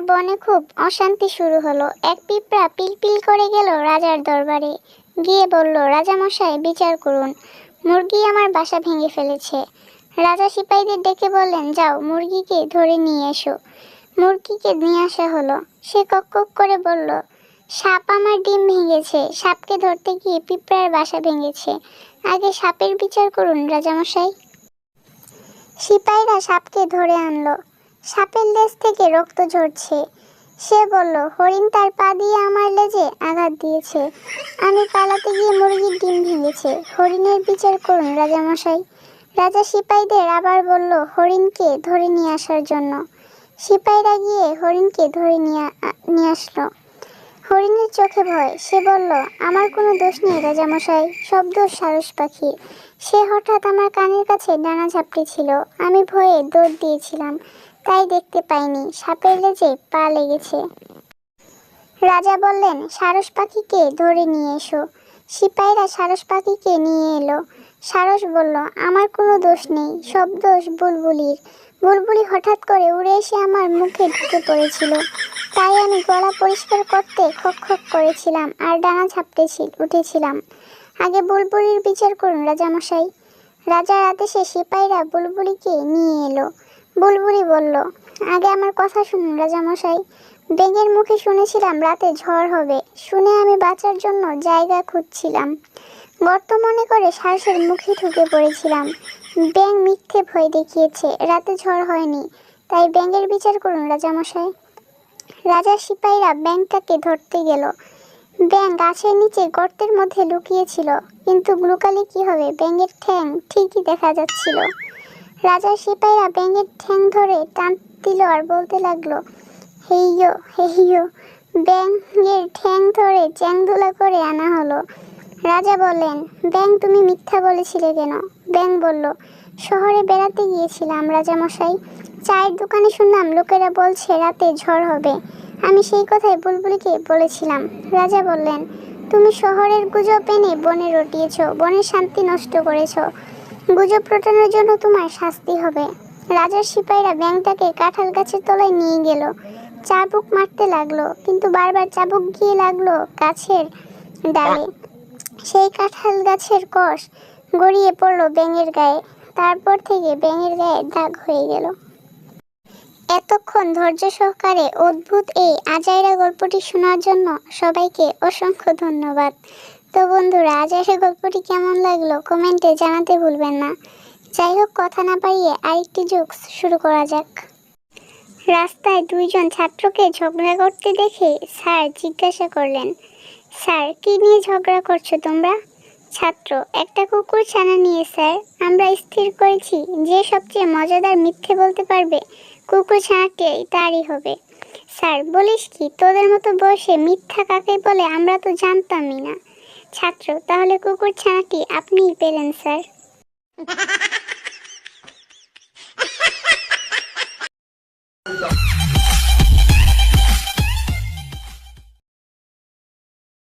বনে খুব অশান্তি শুরু হলো। এক পিঁপড়া পিলপিল করে গেল রাজার দরবারে। গিয়ে বলল, রাজামশাই, বিচার করুন। মুরগি আমার বাসা ভেঙে ফেলেছে। রাজা সিপাহীদের ডেকে বললেন, যাও, মুরগিকে ধরে নিয়ে এসো। মুরগিকে নিয়ে আসা হলো। সে কক কক করে বলল, সাপ আমার ডিম ভেঙেছে। সাপকে ধরতে গিয়ে পিঁপড়ার বাসা ভেঙেছে। আগে সাপের বিচার করুন, রাজামশাই। সিপাহীরা সাপকে ধরে আনলো। সাপের লেজ থেকে রক্ত ঝরছে। সে বলল, হরিণ তার পা দিয়ে আমার লেজে আঘাত দিয়েছে। আমি পালাতে গিয়ে মুরগির ডিম ভেঙেছে। হরিণের বিচার করুন, রাজামশাই। রাজা সিপাহীদের আবার বলল, হরিণকে ধরে নিয়ে আসার জন্য। সিপাহীরা গিয়ে হরিণকে ধরে নিয়ে নিয়ে আসলো। হরিণের চোখে ভয়, সে বলল, আমার কোনো দোষ নেই রাজামশাই, সব দোষ সারস পাখি সে হঠাৎ আমার কানের কাছে ডানা ঝাপটি ছিল। আমি ভয়ে দৌড় দিয়েছিলাম। তাই দেখতে পাইনি। সাপের লেজে পা লেগেছে। রাজা বললেন, সারস পাখিকে ধরে নিয়ে এসো। সিপাহীরা সারস পাখিকে নিয়ে এলো। সারস বলল, আমার কোনো দোষ নেই। সব দোষ বুলবুলির। বুলবুলি হঠাৎ করে উড়ে এসে আমার মুখে ঢুকে পড়েছিল। তাই আমি গলা পরিষ্কার করতে খক খক করেছিলাম আর ডানা ঝাপটেছি, উঠেছিলাম। আগে বুলবুলির বিচার করুন, রাজামশাই। রাজার আদেশে সিপাহীরা বুলবুলিকে নিয়ে এলো। বুলবুলি বলল, আগে আমার কথা শুনুন রাজামশাই। বেগের মুখে শুনেছিলাম রাতে ঝড় হবে। শুনে আমি বাঁচার জন্য জায়গা খুঁজছিলাম। গর্ত মনে করে সারসের মুখে ঢুকে পড়েছিলাম। ব্যাং মিথ্যে ভয় দেখিয়েছে, রাতে ঝড় হয়নি। তাই ব্যাঙের বিচার করুন রাজামশাই। রাজার সিপাহীরা ব্যাংকটাকে ধরতে গেল। ব্যাং গাছের নিচে গর্তের মধ্যে লুকিয়েছিল, কিন্তু লুকালে কি হবে? ব্যাঙের ঠ্যাং ঠিকই দেখা যাচ্ছিল। রাজার সিপাহীরা ব্যাঙের ঠ্যাং ধরে টান দিল আর বলতে লাগল, হেইয়ো হেইয়ো, ব্যাঙের ঠ্যাং ধরে চ্যাংদোলা করে আনা হলো। রাজা বললেন ব্যাং তুমি মিথ্যা বলেছিলে কেন? ব্যাং বলল, শহরে বেড়াতে গিয়েছিলাম রাজামশাই। চায়ের দোকানে শুনলাম লোকেরা বলছে রাতে ঝড় হবে। আমি সেই কথাই বুলবুলিকে বলেছিলাম। রাজা বললেন, তুমি শহরের গুজব এনে বনে রটিয়েছ, বনের শান্তি নষ্ট করেছ। গুজব রটানোর জন্য তোমার শাস্তি হবে। রাজার সিপাহীরা ব্যাংকটাকে কাঁঠাল গাছের তলায় নিয়ে গেল। চাবুক মারতে লাগল, কিন্তু বারবার চাবুক গিয়ে লাগল গাছের ডালে। সেই কাঁঠাল গাছের কষ গড়িয়ে পড়ল ব্যাঙের গায়ে। তারপর থেকে ব্যাঙের গায়ে দাগ হয়ে গেল। এতক্ষণ ধৈর্য সহকারে অদ্ভুত এই আজাইরা গল্পটি শোনার জন্য সবাইকে অসংখ্য ধন্যবাদ। তো বন্ধুরা আজাইরা গল্পটি কেমন লাগল কমেন্টে জানাতে ভুলবেন না। যাই হোক কথা না পারিয়ে আরেকটি জোকস শুরু করা যাক। রাস্তায় দুইজন ছাত্রকে ঝগড়া করতে দেখে স্যার জিজ্ঞাসা করলেন, স্যার, কি নিয়ে ঝগড়া করছ তোমরা? ছাত্র, একটা কুকুর ছানা নিয়ে, স্যার। আমরা স্থির করেছি, যে সবচেয়ে মজাদার মিথ্যে বলতে পারবে কুকুর ছানাটি তারই হবে। স্যার, বলিস কি, তোদের মতো বসে মিথ্যা কাকে বলে আমরা তো জানতামই না। ছাত্র তাহলে কুকুর ছানাটি আপনিই পেলেন স্যার।